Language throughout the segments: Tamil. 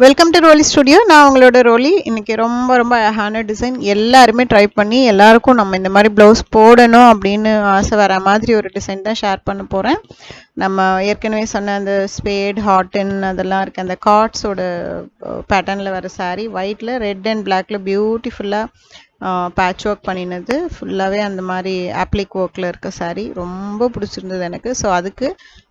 வெல்கம் டு ரோலி ஸ்டுடியோ நான் உங்களோட ரோலி இன்னைக்கு ரொம்ப ரொம்ப அழகான டிசைன் எல்லாருமே ட்ரை பண்ணி எல்லாருக்கும் நம்ம இந்த மாதிரி ப்ளவுஸ் போடணும் அப்படின்னு ஆசை வர மாதிரி ஒரு டிசைன் தான் ஷேர் பண்ண போகிறேன் நம்ம ஏற்கனவே சொன்ன அந்த ஸ்பேட் ஹாட்டன் அதெல்லாம் இருக்குது அந்த கார்ட்ஸோட பேட்டர்னில் வர சாரீ ஒயிட்டில் ரெட் அண்ட் பிளாக்ல பியூட்டிஃபுல்லாக பேட்ச் ஒர்க் பண்ணினது ஃபுல்லாகவே அந்த மாதிரி ஆப்ளிக் ஒர்க்கில் இருக்க சாரீ ரொம்ப பிடிச்சிருந்தது எனக்கு. ஸோ அதுக்கு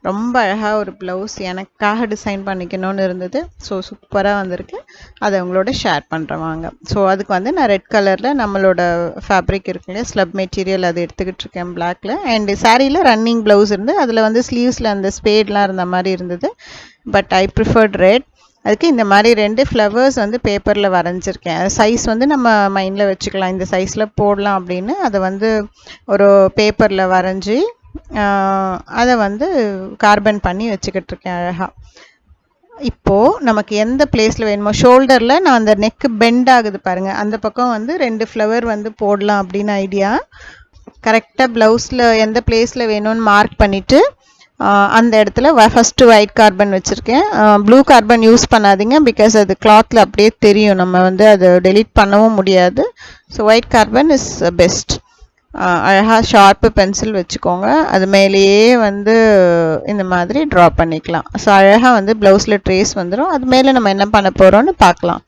ரொம்ப அழகாக ஒரு ப்ளவுஸ் எனக்காக டிசைன் பண்ணிக்கணும்னு இருந்தது. ஸோ சூப்பராக வந்திருக்கு. அதை உங்களோட ஷேர் பண்ணுறேன் வாங்க. ஸோ அதுக்கு வந்து நான் ரெட் கலரில் நம்மளோட ஃபேப்ரிக் இருக்கு இல்லையா ஸ்லப் மெட்டீரியல் அதை எடுத்துக்கிட்டு இருக்கேன் பிளாக்ல அண்ட் சாரியில் ரன்னிங் ப்ளவுஸ் இருந்து அதில் வந்து ஸ்லீவ்ஸில் அந்த ஸ்பேட்லாம் இருந்த மாதிரி இருந்தது. பட் ஐ ப்ரிஃபர்ட் ரெட் அதுக்கு இந்த மாதிரி ரெண்டு ஃப்ளவர்ஸ் வந்து பேப்பரில் வரைஞ்சிருக்கேன். சைஸ் வந்து நம்ம மைண்டில் வச்சுக்கலாம். இந்த சைஸில் போடலாம் அப்படின்னு அதை வந்து ஒரு பேப்பரில் வரைஞ்சி அதை வந்து கார்பன் பண்ணி வச்சுக்கிட்டு இருக்கேன் அழகாக இப்போது நமக்கு எந்த பிளேஸில் வேணுமோ ஷோல்டரில் நான் அந்த நெக்கு பெண்ட் ஆகுது பாருங்கள் அந்த பக்கம் வந்து ரெண்டு ஃப்ளவர் வந்து போடலாம் அப்படின்னு ஐடியா கரெக்டாக ப்ளவுஸில் எந்த பிளேஸில் வேணும்னு மார்க் பண்ணிவிட்டு அந்த இடத்துல ஃபஸ்ட்டு ஒயிட் கார்பன் வச்சுருக்கேன். ப்ளூ கார்பன் யூஸ் பண்ணாதீங்க பிகாஸ் அது கிளாத்தில் அப்படியே தெரியும். நம்ம வந்து அதை டெலீட் பண்ணவும் முடியாது. So white carbon is best அழகாக ஷார்ப்பு பென்சில் வச்சுக்கோங்க. அது மேலேயே வந்து இந்த மாதிரி ட்ரா பண்ணிக்கலாம். ஸோ அழகாக வந்து ப்ளவுஸில் ட்ரேஸ் வந்துடும் அது மேலே நம்ம என்ன பண்ண போகிறோம்னு பார்க்கலாம்.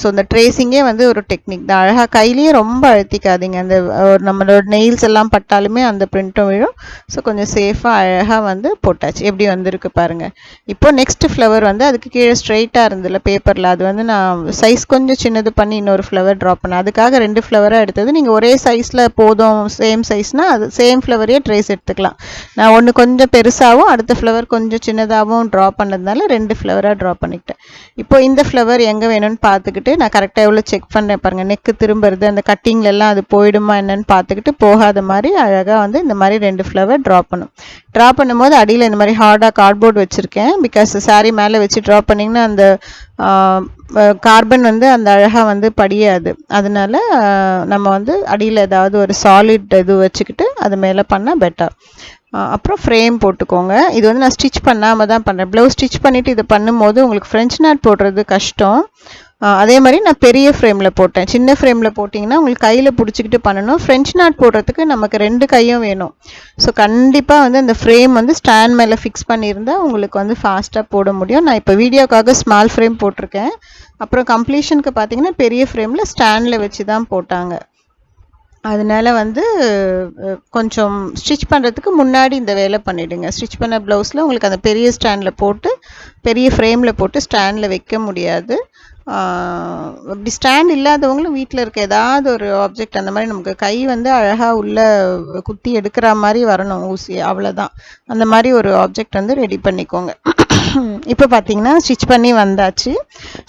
ஸோ இந்த ட்ரேசிங்கே வந்து ஒரு டெக்னிக் தான். அழகாக கையிலேயே ரொம்ப அழுத்திக்காதீங்க. அந்த ஒரு நம்மளோட நெயில்ஸ் எல்லாம் பட்டாலுமே அந்த பிரிண்ட்டும் விழும். ஸோ கொஞ்சம் சேஃபாக அழகாக வந்து போட்டாச்சு. எப்படி வந்திருக்கு பாருங்கள் இப்போ நெக்ஸ்ட் ஃப்ளவர் வந்து அதுக்கு கீழே ஸ்ட்ரெயிட்டாக இருந்ததில்ல பேப்பரில் அது வந்து நான் சைஸ் கொஞ்சம் சின்னது பண்ணி இன்னொரு ஃப்ளவர் ட்ராப் பண்ணேன். அதுக்காக ரெண்டு ஃப்ளவராக எடுத்தது. நீங்கள் ஒரே சைஸில் போதும் சேம் சைஸ்னால் அது சேம் ஃப்ளவரையே ட்ரேஸ் எடுத்துக்கலாம். நான் ஒன்று கொஞ்சம் பெருசாகவும் அடுத்த ஃப்ளவர் கொஞ்சம் சின்னதாகவும் ட்ரா பண்ணதுனால ரெண்டு ஃப்ளவராக ட்ரா பண்ணிக்கிட்டேன். இப்போ இந்த ஃப்ளவர் எங்கே வேணும்னு பார்த்துக்கிட்டு நான் கரெக்டாக எவ்வளோ செக் பண்ணேன் பாருங்கள் நெக்கு திரும்புறது அந்த கட்டிங்லெல்லாம் அது போயிடுமா என்னன்னு பார்த்துக்கிட்டு போகாத மாதிரி அழகாக வந்து இந்த மாதிரி ரெண்டு ஃப்ளவர் ட்ரா பண்ணும். ட்ரா பண்ணும்போது அடியில் இந்த மாதிரி ஹார்டாக கார்ட்போர்ட் வச்சுருக்கேன். பிகாஸ் சாரீ மேலே வச்சு ட்ரா பண்ணிங்கன்னா அந்த கார்பன் வந்து அந்த அழகாக வந்து படியாது. அதனால நம்ம வந்து அடியில் ஏதாவது ஒரு சாலிட் இது வச்சுக்கிட்டு அது மேலே பண்ணால் பெட்டர் அப்புறம் ஃப்ரேம் போட்டுக்கோங்க. இது வந்து நான் ஸ்டிச் பண்ணாமல் தான் பண்ணுறேன் ப்ளவுஸ் ஸ்டிச் பண்ணிவிட்டு இது பண்ணும்போது உங்களுக்கு ஃப்ரெஞ்ச் நாட் போடுறது கஷ்டம். அதே மாதிரி நான் பெரிய ஃப்ரேமில் போட்டேன். சின்ன ஃப்ரேமில் போட்டிங்கன்னா உங்களுக்கு கையில் பிடிச்சிக்கிட்டு பண்ணணும். ஃப்ரெஞ்ச் நாட் போடுறதுக்கு நமக்கு ரெண்டு கையும் வேணும். ஸோ கண்டிப்பாக வந்து அந்த ஃப்ரேம் வந்து ஸ்டாண்ட் மேலே ஃபிக்ஸ் பண்ணியிருந்தால் உங்களுக்கு வந்து ஃபாஸ்ட்டாக போட முடியும். நான் இப்போ வீடியோக்காக ஸ்மால் ஃப்ரேம் போட்டிருக்கேன். அப்புறம் கம்ப்ளீஷனுக்கு பார்த்தீங்கன்னா பெரிய ஃப்ரேமில் ஸ்டாண்டில் வச்சு தான் போட்டாங்க. அதனால வந்து கொஞ்சம் ஸ்டிச் பண்ணுறதுக்கு முன்னாடி இந்த வேலை பண்ணிவிடுங்க ஸ்டிச் பண்ண ப்ளவுஸில் உங்களுக்கு அந்த பெரிய ஸ்டாண்டில் போட்டு பெரிய ஃப்ரேமில் போட்டு ஸ்டாண்டில் வைக்க முடியாது. அப்படி ஸ்டாண்ட் இல்லாதவங்களும் வீட்டில் இருக்க ஏதாவது ஒரு ஆப்ஜெக்ட் அந்த மாதிரி நமக்கு கை வந்து அழகாக உள்ளே குத்தி எடுக்கிற மாதிரி வரணும் ஊசி அவ்வளோதான் அந்த மாதிரி ஒரு ஆப்ஜெக்ட் வந்து ரெடி பண்ணிக்கோங்க. இப்போ பார்த்தீங்கன்னா ஸ்டிச் பண்ணி வந்தாச்சு.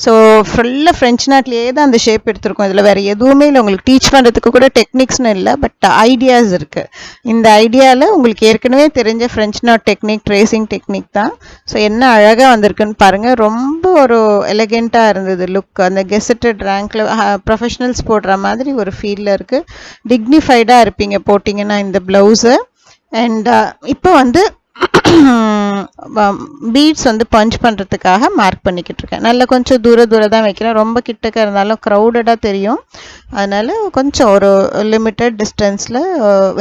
ஸோ ஃபுல்லாக ஃப்ரெஞ்ச் நாட்லேயே தான் அந்த ஷேப் எடுத்திருக்கோம். இதில் வேறு எதுவுமே இல்லை. உங்களுக்கு டீச் பண்ணுறதுக்கு கூட டெக்னிக்ஸ்னு இல்லை பட் ஐடியாஸ் இருக்குது இந்த ஐடியாவில் உங்களுக்கு ஏற்கனவே தெரிஞ்ச French knot technique tracing technique தான். ஸோ என்ன அழகாக வந்திருக்குன்னு பாருங்கள் ரொம்ப ஒரு எலகெண்ட்டாக இருந்தது லுக் அந்த கெசட்டட் ரேங்க்கில் ப்ரொஃபஷனல்ஸ் போடுற மாதிரி ஒரு ஃபீலில் இருக்குது டிக்னிஃபைடாக இருப்பீங்க போட்டிங்கன்னா இந்த ப்ளவுஸை அண்ட் இப்போ வந்து பீட்ஸ் வந்து பஞ்ச் பண்ணுறதுக்காக மார்க் பண்ணிக்கிட்டு இருக்கேன். நல்லா கொஞ்சம் தூர தூரம் தான் வைக்கிறேன். ரொம்ப கிட்டக்க இருந்தாலும் க்ரௌடடாக தெரியும். அதனால் கொஞ்சம் ஒரு லிமிட்டட் டிஸ்டன்ஸில்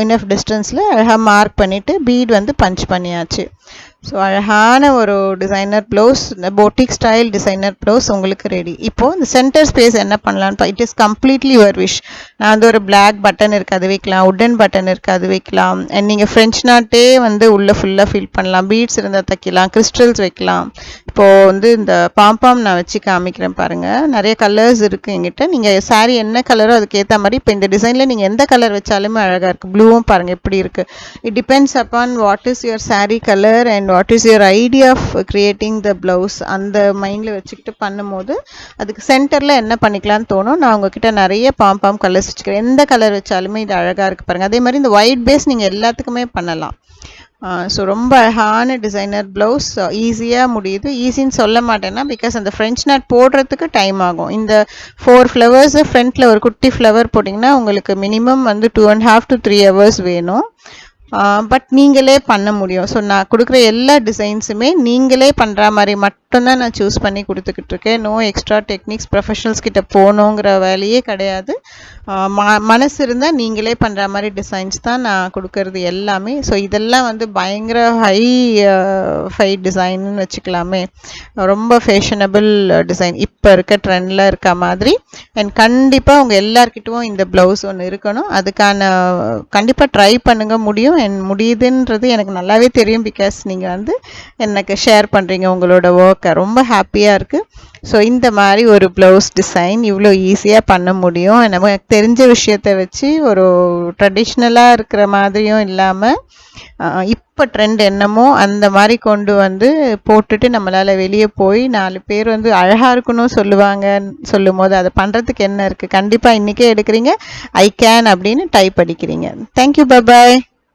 இனஃப் டிஸ்டன்ஸில் அழகாக மார்க் பண்ணிவிட்டு பீட் வந்து பஞ்ச் பண்ணியாச்சு. ஸோ அழகான ஒரு டிசைனர் ப்ளவுஸ் இந்த போட்டிக் ஸ்டைல் டிசைனர் ப்ளவுஸ் உங்களுக்கு ரெடி இப்போது இந்த சென்டர் ஸ்பேஸ் என்ன பண்ணலான்னு it is completely your wish நான் வந்து ஒரு பிளாக் பட்டன் இருக்குது அது வைக்கலாம். உட்டன் பட்டன் இருக்குது அது வைக்கலாம். அண்ட் நீங்கள் ஃப்ரெஞ்ச் நாட்டே வந்து உள்ளே ஃபுல்லாக ஃபில் பண்ணலாம். பீட்ஸ் இருந்தால் தைக்கலாம் கிறிஸ்டல்ஸ் வைக்கலாம். இப்போது வந்து இந்த பாம்பாம் நான் வச்சு காமிக்கிறேன் பாருங்கள் நிறைய கலர்ஸ் இருக்குது எங்கிட்ட நீங்கள் சாரீ என்ன கலரோ அதுக்கேற்ற மாதிரி இப்போ இந்த டிசைனில் நீங்கள் எந்த கலர் வச்சாலுமே அழகாக இருக்குது ப்ளூவும் பாருங்கள் எப்படி இருக்குது it depends upon what is your sari colour and what is your idea of creating the blouse அந்த மைண்டில் வச்சுக்கிட்டு பண்ணும்போது அதுக்கு சென்டரில் என்ன பண்ணிக்கலாம்னு தோணும்? நான் உங்ககிட்ட நிறைய பாம் பாம் கலர்ஸ் வச்சுக்கிறேன் எந்த கலர் வச்சாலுமே இது அழகாக இருக்குது பாருங்கள் அதே மாதிரி இந்த ஒயிட் பேஸ் நீங்கள் எல்லாத்துக்குமே பண்ணலாம். ஸோ ரொம்ப அழகான டிசைனர் ப்ளவுஸ் ஈஸியாக முடியுது. ஈஸின்னு சொல்ல மாட்டேன்னா பிகாஸ் அந்த ஃப்ரெஞ்ச் நாட் போடுறதுக்கு டைம் ஆகும். இந்த ஃபோர் ஃப்ளவர்ஸு ஃப்ரண்ட்டில் ஒரு குட்டி ஃப்ளவர் போட்டிங்கன்னா உங்களுக்கு மினிமம் வந்து two and half to three hours வேணும். பட் நீங்களே பண்ண முடியும். ஸோ நான் கொடுக்குற எல்லா டிசைன்ஸுமே நீங்களே பண்ணுற மாதிரி மட்டும் மட்டும்தான் நான் சூஸ் பண்ணி கொடுத்துக்கிட்டு இருக்கேன் நோ எக்ஸ்ட்ரா டெக்னிக்ஸ் ப்ரொஃபஷனல்ஸ் கிட்ட போகணுங்கிற வேலையே கிடையாது. ம மனசு இருந்தால் நீங்களே பண்ணுற மாதிரி டிசைன்ஸ் தான் நான் கொடுக்கறது எல்லாமே. ஸோ இதெல்லாம் வந்து பயங்கர ஹை ஃபை டிசைன்னு வச்சுக்கலாமே. ரொம்ப ஃபேஷனபிள் டிசைன் இப்போ இருக்க ட்ரெண்டில் இருக்க மாதிரி. அண்ட் கண்டிப்பாக உங்கள் எல்லார்கிட்டவும் இந்த ப்ளவுஸ் ஒன்று இருக்கணும். அதுக்கான கண்டிப்பாக ட்ரை பண்ணுங்க. முடியும். என் முடியுதுன்றது எனக்கு நல்லாவே தெரியும் பிகாஸ் நீங்கள் வந்து எனக்கு ஷேர் பண்ணுறீங்க உங்களோட ஒர்க் பார்க்க ரொம்ப ஹாப்பியாக இருக்குது ஸோ இந்த மாதிரி ஒரு ப்ளவுஸ் டிசைன் இவ்வளோ ஈஸியாக பண்ண முடியும். நமக்கு தெரிஞ்ச விஷயத்தை வச்சு ஒரு ட்ரெடிஷ்னலாக இருக்கிற மாதிரியும் இல்லாமல் இப்போ ட்ரெண்ட் என்னமோ அந்த மாதிரி கொண்டு வந்து போட்டுட்டு நம்மளால் வெளியே போய் நாலு பேர் வந்து அழகாக இருக்கணும் சொல்லுவாங்க சொல்லும் போது அதை பண்ணுறதுக்கு என்ன இருக்குது கண்டிப்பாக இன்றைக்கே எடுக்கிறீங்க. ஐ கேன் அப்படின்னு டைப் அடிக்கிறீங்க. Thank you bye bye